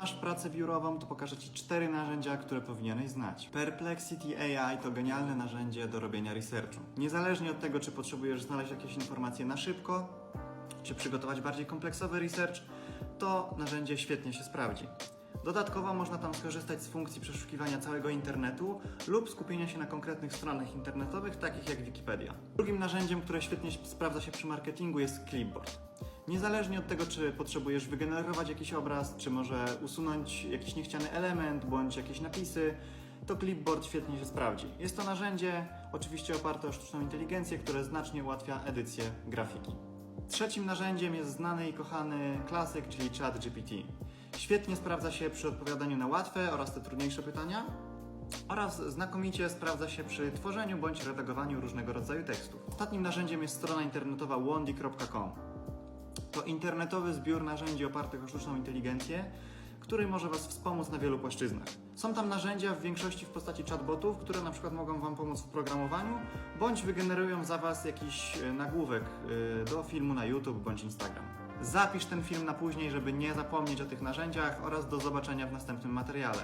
masz pracę biurową, to pokażę Ci cztery narzędzia, które powinieneś znać. Perplexity AI to genialne narzędzie do robienia researchu. Niezależnie od tego, czy potrzebujesz znaleźć jakieś informacje na szybko, czy przygotować bardziej kompleksowy research, to narzędzie świetnie się sprawdzi. Dodatkowo można tam skorzystać z funkcji przeszukiwania całego internetu lub skupienia się na konkretnych stronach internetowych, takich jak Wikipedia. Drugim narzędziem, które świetnie sprawdza się przy marketingu jest Clipboard. Niezależnie od tego, czy potrzebujesz wygenerować jakiś obraz, czy może usunąć jakiś niechciany element bądź jakieś napisy, to Clipboard świetnie się sprawdzi. Jest to narzędzie, oczywiście oparte o sztuczną inteligencję, które znacznie ułatwia edycję grafiki. Trzecim narzędziem jest znany i kochany klasyk, czyli ChatGPT. Świetnie sprawdza się przy odpowiadaniu na łatwe oraz te trudniejsze pytania oraz znakomicie sprawdza się przy tworzeniu bądź redagowaniu różnego rodzaju tekstów. Ostatnim narzędziem jest strona internetowa wondy.com. To internetowy zbiór narzędzi opartych o sztuczną inteligencję, który może Was wspomóc na wielu płaszczyznach. Są tam narzędzia w większości w postaci chatbotów, które na przykład mogą Wam pomóc w programowaniu, bądź wygenerują za Was jakiś e, nagłówek e, do filmu na YouTube bądź Instagram. Zapisz ten film na później, żeby nie zapomnieć o tych narzędziach oraz do zobaczenia w następnym materiale.